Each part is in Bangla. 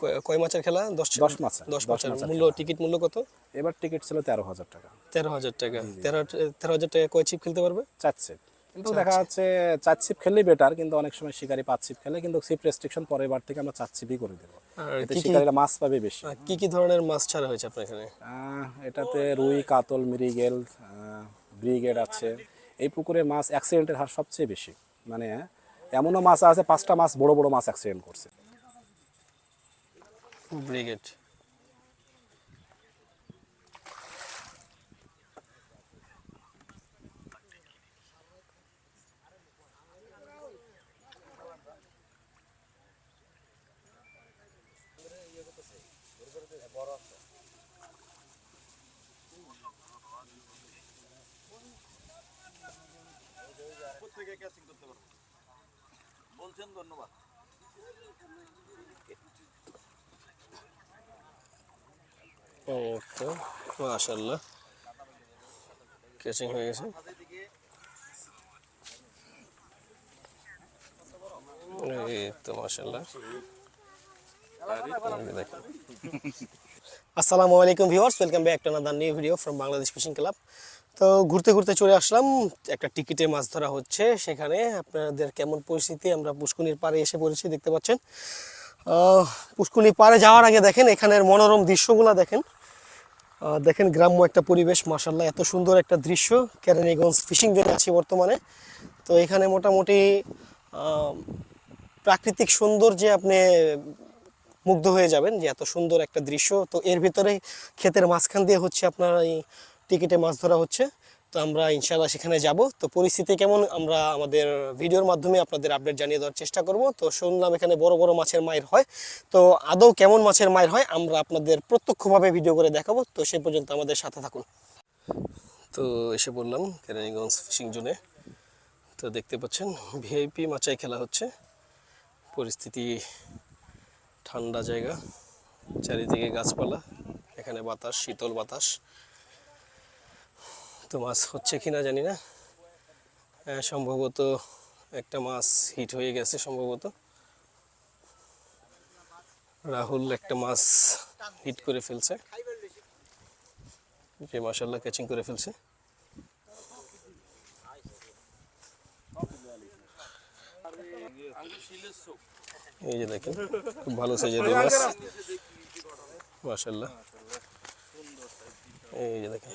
কয়- মাছের খেলা? দশ দশ মাছের, দশ মাছের মূল্য টিকিট মূল্য কত? এবার টিকিট ছিল তেরো হাজার টাকা। তেরো হাজার টাকা। তেরো তেরো হাজার টাকা কয় ছিপ খেলতে পারবে? চার ছিপ। কিন্তু দেখা যাচ্ছে চার ছিপ খেললেই বেটার কিন্তু অনেক সময় শিকারি পাঁচ ছিপ খেলে কিন্তু ছিপ রেস্ট্রিকশন পরের বার থেকে আমরা চার ছিপই করে দেবো। এতে কি মাছ পাবে বেশি। কি কি ধরনের মাছ ছাড়া হয়েছে আপনার এখানে? এটাতে রুই কাতল মৃগেল ব্রিগেড আছে। এই পুকুরে মাছ অ্যাক্সিডেন্টের হার সবচেয়ে বেশি। মানে এমনও মাছ আছে পাঁচটা মাছ বড় বড় মাছ অ্যাক্সিডেন্ট করছে। ব্রিগেড। থেকে ক্যাচিং করতে পারব বলছেন ধন্যবাদ মাশাল্লাহ ক্যাচিং হয়ে গেছে। আসসালামু আলাইকুম viewers welcome back to another new video from Bangladesh fishing club তো ঘুরতে ঘুরতে চলে আসলাম একটা টিকিটে মাছ ধরা হচ্ছে। সেখানে আপনাদের কেমন পরিস্থিতি আমরা পুষ্কুনির পাড়ে এসে পড়েছি দেখতে পাচ্ছেন। আহ, পুষ্কুনি পাড়ে যাওয়ার আগে দেখেন এখানের মনোরম দৃশ্যগুলো দেখেন। দেখেন গ্রাম্য একটা পরিবেশ মাসাল্লাহ এত সুন্দর একটা দৃশ্য। কেরানীগঞ্জ ফিশিং জোনে আছি বর্তমানে। তো এখানে মোটামুটি প্রাকৃতিক সৌন্দর্যে আপনি মুগ্ধ হয়ে যাবেন যে এত সুন্দর একটা দৃশ্য। তো এর ভিতরে ক্ষেতের মাঝখান দিয়ে হচ্ছে আপনার এই টিকিটে মাছ ধরা হচ্ছে। তো আমরা ইনশাল্লাহ সেখানে যাব। তো পরিস্থিতি কেমন? আমরা আমাদের ভিডিওর মাধ্যমে আপনাদের আপডেট জানিয়ে দেওয়ার চেষ্টা করব। তো শুনলাম এখানে বড় বড় মাছের মায়ের হয়। তো আদৌ কেমন মাছের মায়ের হয়? আমরা আপনাদের প্রত্যক্ষভাবে ভিডিও করে দেখাবো। তো সে পর্যন্ত আমাদের সাথে থাকুন। তো এসে বললাম কেরানীগঞ্জ ফিশিং জোনে। তো দেখতে পাচ্ছেন ভিআইপি মাচাই খেলা হচ্ছে। পরিস্থিতি ঠান্ডা জায়গা। চারিদিকে গাছপালা, এখানে বাতাস, শীতল বাতাস। তো মাছ হচ্ছে কিনা জানি না। হ্যাঁ, সম্ভবত একটা মাছ হিট হয়ে গেছে সম্ভবত। রাহুল একটা মাছ হিট করে ফেলছে। যে মাসাল্লাহ ক্যাচিং করে ফেলছে। এই যে দেখেন খুব ভালো সাইজের মাছ। মাসাল্লাহ এই যে দেখেন।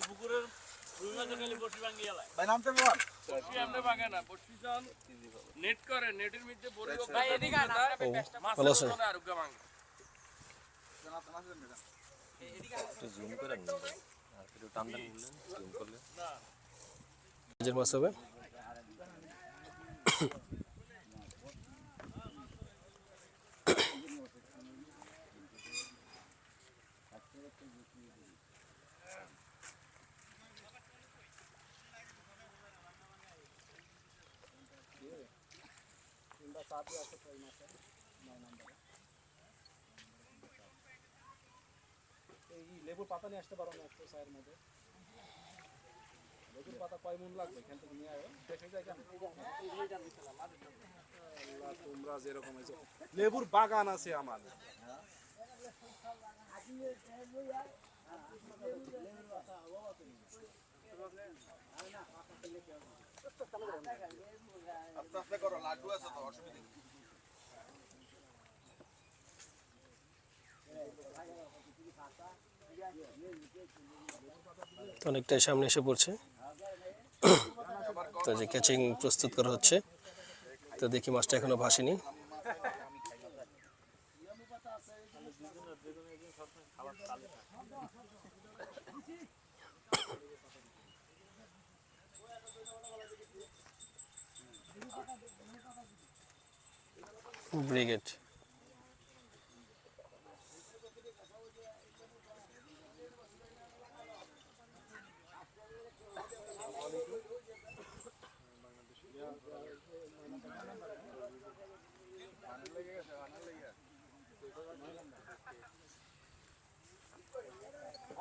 ভাই নামতে পারবেন নেট করে নেটের মধ্যে বড়ি ভালো আছেন আরোগ্য ভাঙে। সাইজের মাছ হবে এই লেবুর পাতা নিয়ে আসতে পারো না একটু চায়ের মধ্যে। লেবুর পাতা কয় মন লাগবে? এখান থেকে নিয়ে আয়। দেখে যাই কেন তোমরা যেরকম হয়েছে। লেবুর বাগান আছে আমার। তো অনেকটাই সামনে এসে পড়ছে। তো যে ক্যাচিং প্রস্তুত করা হচ্ছে। তো দেখি মাছটা এখনও ভাসেনি। ব্রিগেড।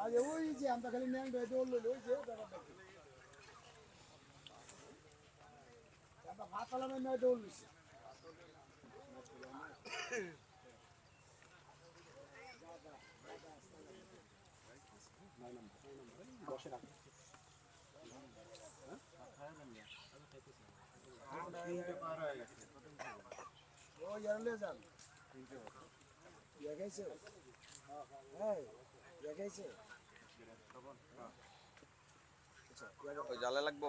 আজ ওই যে আমরা খালি ন্যাং বেঁধে উঠল ওই যে ব্যাপারটা। ও ইয়ারলে যান ইয়া গেছে হ্যাঁ ইয়া গেছে হ্যাঁ ওই জালে লাগবো?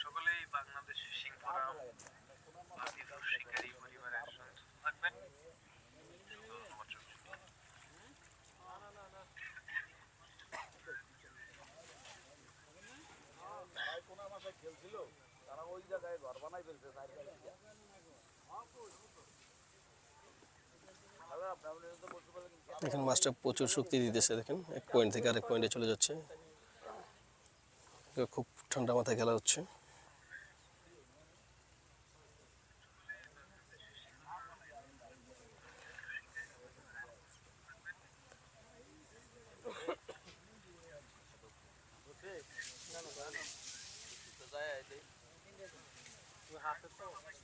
সকলেই বাংলাদেশ ফিশিং ফোরাম বাতিপুর শিকারী পরিবারের সদস্য থাকবেন কোন মাসে খেলছিল তারা ওই জায়গায় ঘর বানাই ফেলছে চার গাড়ি দিয়া। দাদা, আপনি আপনি তো বলতে পারলেন কি? দেখেন মাছটা প্রচুর শক্তি দিতেছে, দেখেন। এক পয়েন্ট থেকে আরেক পয়েন্টে চলে যাচ্ছে। খুব ঠান্ডা মাথায় খেলা হচ্ছে। Oh,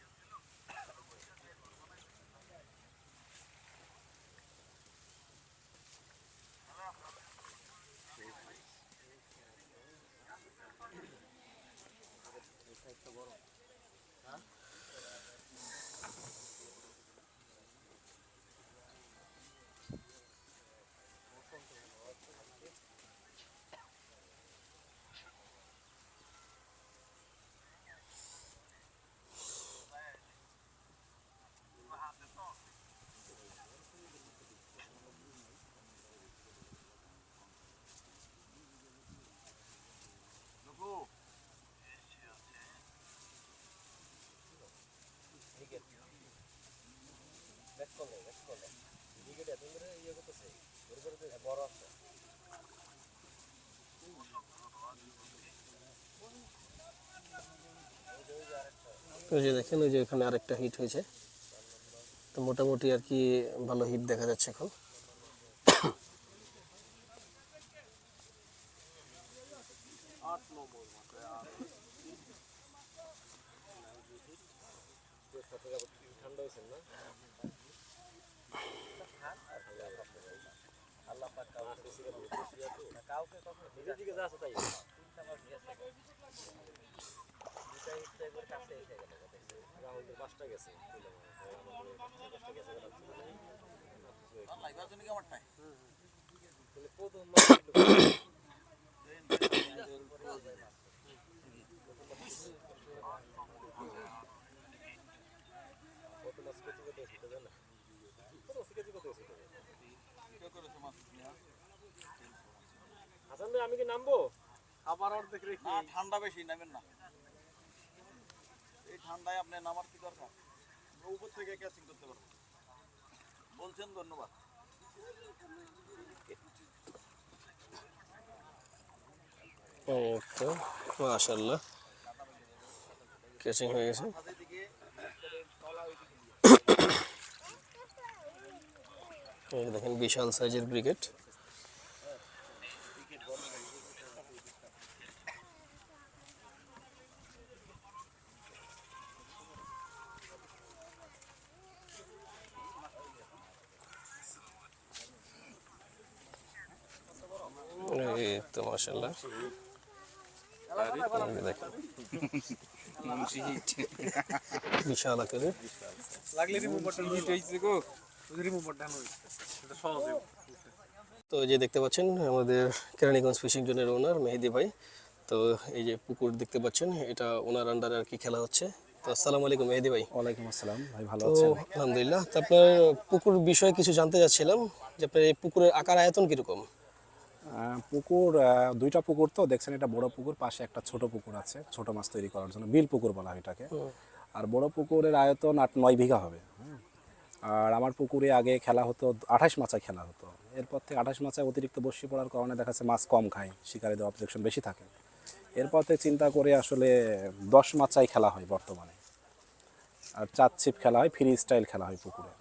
ওই যে দেখেন ওই যে এখানে আরেকটা হিট হয়েছে। তো মোটামুটি আর কি ভালো হিট দেখা যাচ্ছে এখন। আর লাইভ আছে নাকি আমারটায়? কে করেছে মাছ নিয়া? আমি কি নামবো? আবার অর্ধেক রেখে না ঠান্ডা বেশি নামেন না। এই ঠান্ডায় আপনি নামার কি দরকার? উপর থেকে ক্যাচিং করতে পারব। বলছেন ধন্যবাদ। ওকে মাশাল্লাহ ক্যাচিং হয়ে গেছে। দেখেন বিশাল সাইজের ব্রিগেড তো বিশাল লাগলে হিট হইছে গো। এটা সহজ তো এই যে দেখতে পাচ্ছেন আমাদের কেরানীগঞ্জ ফিশিং জোনের ওনার মেহেদি ভাই। তো এই যে পুকুর দেখতে পাচ্ছেন এটা ওনার আন্ডারে আর কি খেলা হচ্ছে। তো আসসালামু আলাইকুম মেহেদি ভাই। ওয়ালাইকুম আসসালাম ভাই ভালো আছেন? আলহামদুলিল্লাহ। তো আপনার পুকুর বিষয়ে কিছু জানতে চাচ্ছিলাম যে আপনার এই পুকুরের আকার আয়তন কীরকম? পুকুর দুইটা পুকুর তো দেখছেন এটা বড় পুকুর পাশে একটা ছোট পুকুর আছে ছোট মাছ তৈরি করার জন্য বিল পুকুর বলা হয় এটাকে। আর বড় পুকুরের আয়তন আট নয় বিঘা হবে হ্যাঁ। আর আমার পুকুরে আগে খেলা হতো আঠাশ মাচায় খেলা হতো। এরপর থেকে আঠাশ মাচায় অতিরিক্ত বসি পড়ার কারণে দেখা যাচ্ছে মাছ কম খায় শিকারীদের অবজেকশন বেশি থাকে। এরপর থেকে চিন্তা করে আসলে দশ মাচায় খেলা হয় বর্তমানে। আর চার ছিপ খেলা হয় ফ্রি স্টাইল খেলা হয় পুকুরে।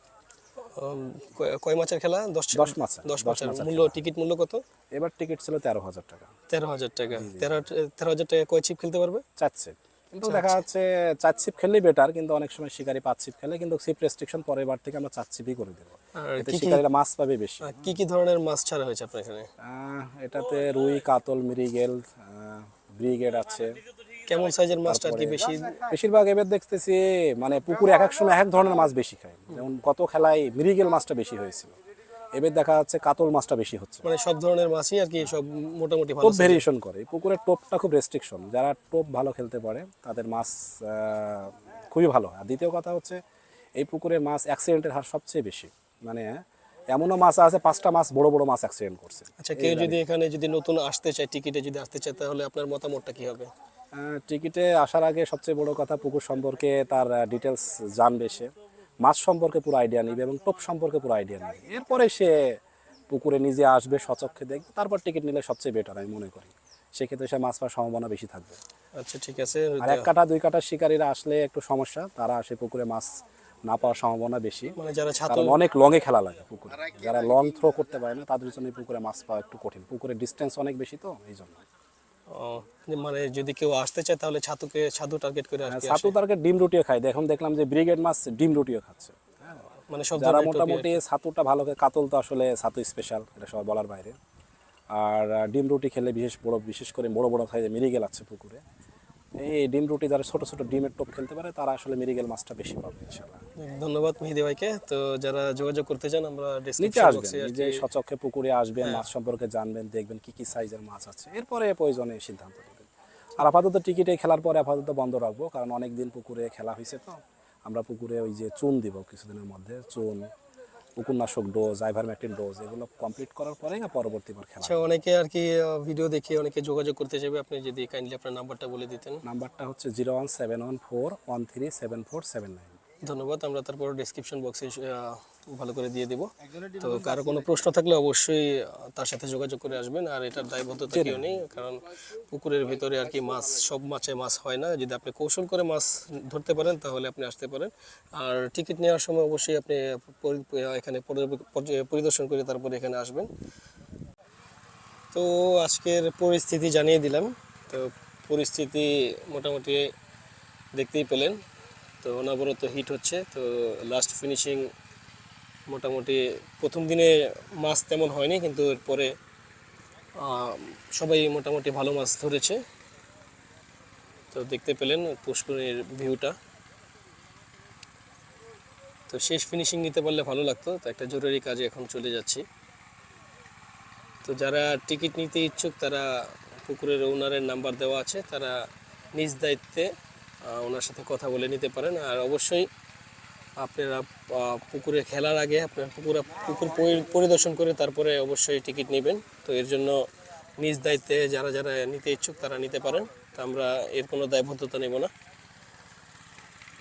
কয়- মাছের খেলা? দশ দশ মাচা, দশ মাছের মূল্য টিকিট মূল্য কত? এবার টিকিট ছিল তেরো হাজার টাকা। তেরো হাজার টাকা। তেরো তেরো হাজার টাকা কয় ছিপ খেলতে পারবে? চার ছিপ। কিন্তু দেখা যাচ্ছে চার ছিপ খেললেই বেটার কিন্তু অনেক সময় শিকারি পাঁচ ছিপ খেলে কিন্তু ছিপ রেস্ট্রিকশন পরের বার থেকে আমরা চার ছিপই করে দেবো। এতে কি মাছ পাবে বেশি। কি কি ধরনের মাছ ছাড়া হয়েছে আপনার এখানে? এটাতে রুই কাতল মৃগেল ব্রিগেড আছে। কেমন সাইজের মাছটা আর কি বেশি? বেশিরভাগ এবার দেখতেছি মানে পুকুরে এক এক সময় এক এক ধরনের মাছ বেশি খায়। যেমন গত খেলায় মৃগেল মাছটা বেশি হয়েছিল। এবার দেখা যাচ্ছে কাতল মাছটা বেশি হচ্ছে। মানে সব ধরনের মাছই আর কি সব মোটামুটি ভালো টোপ ভেরিয়েশন করে। পুকুরের টোপটা খুব রেস্ট্রিকশন যারা টোপ ভালো খেলতে পারে তাদের মাছ খুবই ভালো আর দ্বিতীয় কথা হচ্ছে এই পুকুরে মাছ অ্যাক্সিডেন্টের হার সবচেয়ে বেশি। মানে এমনও মাছ আছে পাঁচটা মাছ বড় বড় মাছ অ্যাক্সিডেন্ট করছে। আচ্ছা কেউ যদি এখানে যদি নতুন আসতে চায় টিকিটে যদি আসতে চায় তাহলে আপনার মতামতটা কি হবে? টিকিটে আসার আগে সবচেয়ে বড় কথা পুকুর সম্পর্কে তার ডিটেলস জানবে সে। মাছ সম্পর্কে পুরো আইডিয়া নিবে এবং টোপ সম্পর্কে পুরো আইডিয়া নিবে। এরপরে সে পুকুরে নিজে আসবে সচক্ষে দেখবে তারপর টিকিট নিলে সবচেয়ে বেটার আমি মনে করি। সেক্ষেত্রে সে মাছ পাওয়ার সম্ভাবনা বেশি থাকবে। আচ্ছা ঠিক আছে আর এক কাটা দুই কাটার শিকারীরা আসলে একটু সমস্যা তারা আসে পুকুরে মাছ না পাওয়ার সম্ভাবনা বেশি। মানে যারা ছাত্র অনেক লংয়ে খেলা লাগে পুকুরে। যারা লং থ্রো করতে পারে না তাদের জন্য পুকুরে মাছ পাওয়া একটু কঠিন। পুকুরে ডিস্টেন্স অনেক বেশি তো এই জন্য মানে যদি কেউ আসতে চায় তাহলে ছাতুকে ছাতু টার্গেট করে আর ছাতু টার্গেট ডিম রুটিও খায়। এখন দেখলাম যে ব্রিগেড মাছ ডিম রুটিও খাচ্ছে। মানে সব যারা মোটামুটি ছাতুটা ভালো খায় কাতল তো আসলে ছাতু স্পেশাল এটা সবাই বলার বাইরে। আর ডিম রুটি খেলে বিশেষ বড় বিশেষ করে বড় বড় সাইজে মিরিগেল আছে পুকুরে। এই ডিম রুটি যারা ছোট ছোট ডিমের টোপ খেলতে পারে তারা আসলে মিরিগেল মাছটা বেশি পাবে ধন্যবাদ মেহেদি ভাইকে। তো যারা যোগাযোগ করতে চান আমরা নিচে আসবেন হ্যাঁ। সচক্ষে পুকুরে আসবেন মাছ সম্পর্কে জানবেন দেখবেন কি কি সাইজের মাছ আছে। এরপরে প্রয়োজনে সিদ্ধান্ত নেবেন। আর আপাতত টিকিটে খেলার পরে আপাতত বন্ধ রাখব কারণ অনেক দিন পুকুরে খেলা হয়েছে তো। আমরা পুকুরে ওই যে চুন দিব কিছুদিনের মধ্যে চুন পুকুরনাশক ডোজ আইভারমেকটিন ডোজ এগুলো কমপ্লিট করার পরে পরবর্তী বার খেলা আচ্ছা অনেকে আর কি ভিডিও দেখে অনেকে যোগাযোগ করতে চাইবে। আপনি যদি কাইন্ডলি আপনার নাম্বারটা বলে দিতেন। নাম্বারটা হচ্ছে zero one seven one four one three seven four seven nine ধন্যবাদ আমরা তারপর ডিসক্রিপশন বক্সে ভালো করে দিয়ে দিব। তো কারও কোনো প্রশ্ন থাকলে অবশ্যই তার সাথে যোগাযোগ করে আসবেন। আর এটার দায়বদ্ধতা কেউ নেই কারণ পুকুরের ভিতরে আর কি মাছ সব মাছে মাছ হয় না। যদি আপনি কৌশল করে মাছ ধরতে পারেন তাহলে আপনি আসতে পারেন। আর টিকিট নেওয়ার সময় অবশ্যই আপনি এখানে পরিদর্শন করে তারপরে এখানে আসবেন। তো আজকের পরিস্থিতি জানিয়ে দিলাম। তো পরিস্থিতি মোটামুটি দেখতেই পেলেন। তো অনবরত হিট হচ্ছে। তো লাস্ট ফিনিশিং মোটামুটি প্রথম দিনে মাছ তেমন হয়নি, কিন্তু এরপরে সবাই মোটামুটি ভালো মাছ ধরেছে। তো দেখতে পেলেন পুষ্করিণীর ভিউটা। তো শেষ ফিনিশিং নিতে পারলে ভালো লাগতো, তো একটা জরুরি কাজে এখন চলে যাচ্ছি। তো যারা টিকিট নিতে ইচ্ছুক, তারা পুকুরের ওনারের নাম্বার দেওয়া আছে, তারা নিজ দায়িত্বে ওনার সাথে কথা বলে নিতে পারেন। আর অবশ্যই আপনারা পুকুরে খেলার আগে আপনার পুকুরে, পুকুর পরি- পরিদর্শন করে তারপরে অবশ্যই টিকিট নেবেন। তো এর জন্য নিজ দায়িত্বে যারা যারা নিতে ইচ্ছুক তারা নিতে পারেন। তো আমরা এর কোনো দায়বদ্ধতা নেব না।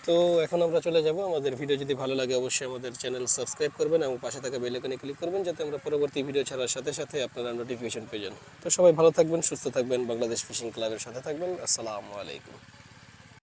তো এখন আমরা চলে যাব। আমাদের ভিডিও যদি ভালো লাগে অবশ্যই আমাদের চ্যানেল সাবস্ক্রাইব করবেন এবং পাশে থাকা বেল আইকনে ক্লিক করবেন যাতে আমরা পরবর্তী ভিডিও ছাড়ার সাথে সাথে আপনারা নোটিফিকেশন পেয়ে যান। তো সবাই ভালো থাকবেন, সুস্থ থাকবেন। বাংলাদেশ ফিশিং ক্লাবের সাথে থাকবেন। আসসালামু আলাইকুম।